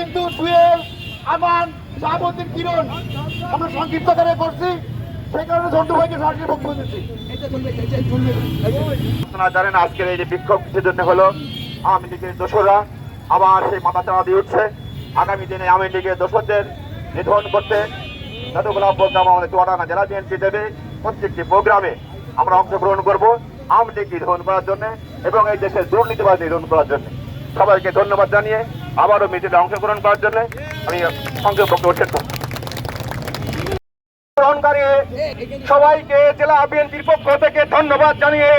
কিন্তু জুয়েল আমান শাহাবুদ্দিন কিরণ আমরা সংক্ষিপ্ত করে করছি। সেই কারণে ঝন্টু ভাইকে সরাসরি বক্তব্য দিচ্ছি। আপনারা জানেন, আজকের এই যে বিক্ষোভ কিসের জন্য হলো আওয়ামী লীগের দোসররা আবার সেই মাথা চাড়া দিয়ে উঠছে। আগামী দিনে আওয়ামী লীগের দোসরদের নিধন করতে যতগুলো প্রোগ্রাম আমাদের চুয়াডাঙ্গা জেলা বিএনপি দেবে, প্রত্যেকটি প্রোগ্রামে আমরা অংশগ্রহণ করব আওয়ামী লীগ নিধন করার জন্য এবং এই দেশের দুর্নীতিবাদ নিধন করার জন্য। সবাইকে ধন্যবাদ জানিয়ে আবারও মিছিলে অংশগ্রহণ করার জন্য আমি সংক্ষেপ বক্তব্য শেষ করছি। সবাইকে জেলা বিএনপির পক্ষ থেকে ধন্যবাদ জানিয়ে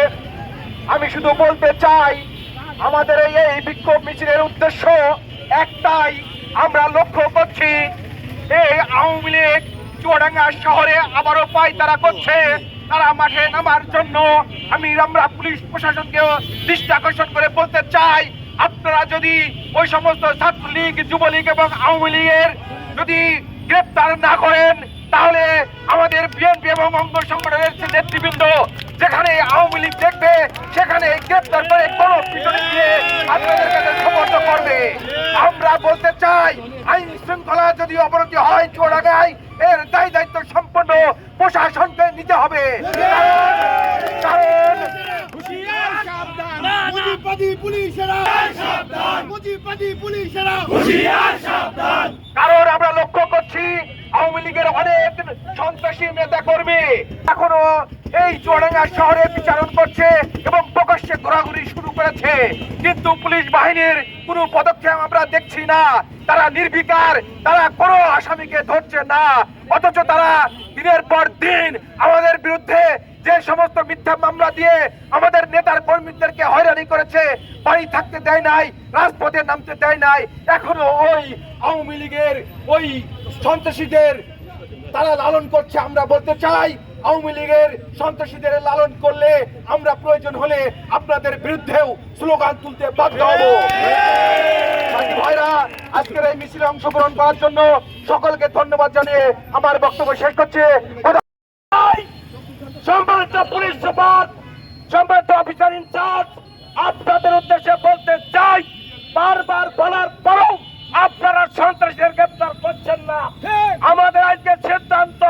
আমি শুধু বলতে চাই, আমাদের এই বিক্ষোভ মিছিলের উদ্দেশ্য একটাই, আমরা লক্ষ্য করছি, এই আওয়ামী লীগ চুয়াডাঙ্গা শহরে আবারও পায়তারা করছে তারা মাঠে নামার জন্য আমি আমরা পুলিশ প্রশাসনকে দৃষ্টি আকর্ষণ করে বলতে চাই আপনারা যদি ওই সমস্ত ছাত্রলীগ, যুবলীগ এবং আওয়ামী লীগের যদি গ্রেপ্তার না করেন, তাহলে আমাদের বিএনপি এবং অঙ্গ সংগঠনের নেতৃবৃন্দ, যেখানে আওয়ামী লীগ দেখবে, সেখানে গ্রেপ্তার করে কোনো পিছনে দিয়ে আপনাদের কাছে সমর্থ করবে। আমরা বলতে চাই, আইন শৃঙ্খলা যদি অবনতি হয় চোরাগায় এর দায় দায়িত্ব সম্পন্ন প্রশাসনকে নিতে হবে। কারণ মুজিবাদী পুলিশেরা। মুজিবাদী পুলিশেরা। কারণ আমরা লক্ষ্য করছি আওয়ামী লীগের অনেক সন্ত্রাসী নেতা কর্মী এখনও এই চুয়াডাঙ্গা শহরে বিচারণ করছে এবং প্রকাশ্যে ঘোরাঘুরি শুরু করেছে। কিন্তু পুলিশ বাহিনীর কোনো পদক্ষেপ আমরা দেখছি না। তারা নির্বিকার তারা কোনো আসামিকে ধরছে না। অথচ তারা দিনের পর দিন আমাদের বিরুদ্ধে যে সমস্ত মিথ্যা মামলা দিয়ে আমাদের নেতার কর্মীদেরকে হয়রানি করেছে, বাড়ি থাকতে দেয় নাই, রাজপথে নামতে দেয় নাই, এখনও ওই আওয়ামী লীগের ওই সন্ত্রাসীদের তারা লালন করছে আমরা বলতে চাই, আওয়ামী লীগের সন্ত্রাসীদের লালন করলে আমরা প্রয়োজন হলে আপনাদের বিরুদ্ধেও স্লোগান তুলতে বাধ্য হব। ভাইরা, আজকের এই মিছিলে অংশগ্রহণ করার জন্য সকলকে ধন্যবাদ জানিয়ে আমার বক্তব্য শেষ করছে। সম্মানিত পুলিশ সুপার সম্মানিত অফিসার ইনচার্জ আপনাদের উদ্দেশ্যে বলতে চাই বারবার বলার পরেও আপনারা সন্ত্রাসীদের গ্রেপ্তার করছেন না। আমাদের আজকে সিদ্ধান্ত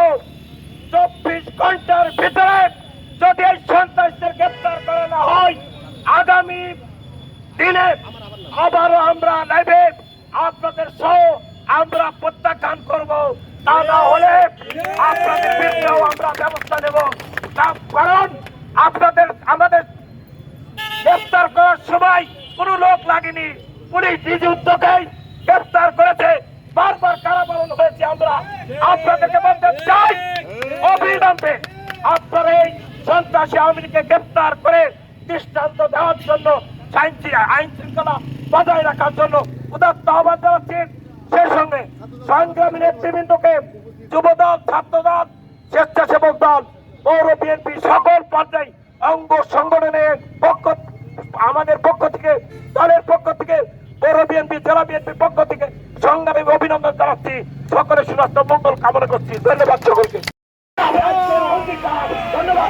চব্বিশ ঘণ্টার ভিতরে যদি এই সন্ত্রাসীদের গ্রেপ্তার করা না হয় আগামী দিনে আবারও আমরা নেবে আপনাদের সহ আমরা প্রত্যাখ্যান করব। তা না হলে আপনাদের বিরুদ্ধেও আমরা ব্যবস্থা নেব। কারণ আপনাদের, আমাদের গ্রেপ্তার করার সময় কোনো লোক লাগেনি। পুলিশ নিজ উদ্যোগেই গ্রেপ্তার করেছে। বারবার কারাবরণ হয়েছে আমরা আপনাদেরকে বলতে চাই, অবিলম্বে আপনার এই সন্ত্রাসী আওয়ামী লীগকে গ্রেপ্তার করে দৃষ্টান্ত দেওয়ার জন্য আইন শৃঙ্খলা বজায় রাখার জন্য উদাত্ত আহ্বান জানাচ্ছি। সেই সঙ্গে সংগ্রামী নেতৃবৃন্দকে যুবদল সংগঠনের পক্ষ আমাদের পক্ষ থেকে, দলের পক্ষ থেকে পৌর বিএনপি, জেলা বিএনপির পক্ষ থেকে সংগ্রামী অভিনন্দন জানাচ্ছি। সকলের সুস্বাস্থ্য, মঙ্গল কামনা করছি। ধন্যবাদ সকলকে। ধন্যবাদ।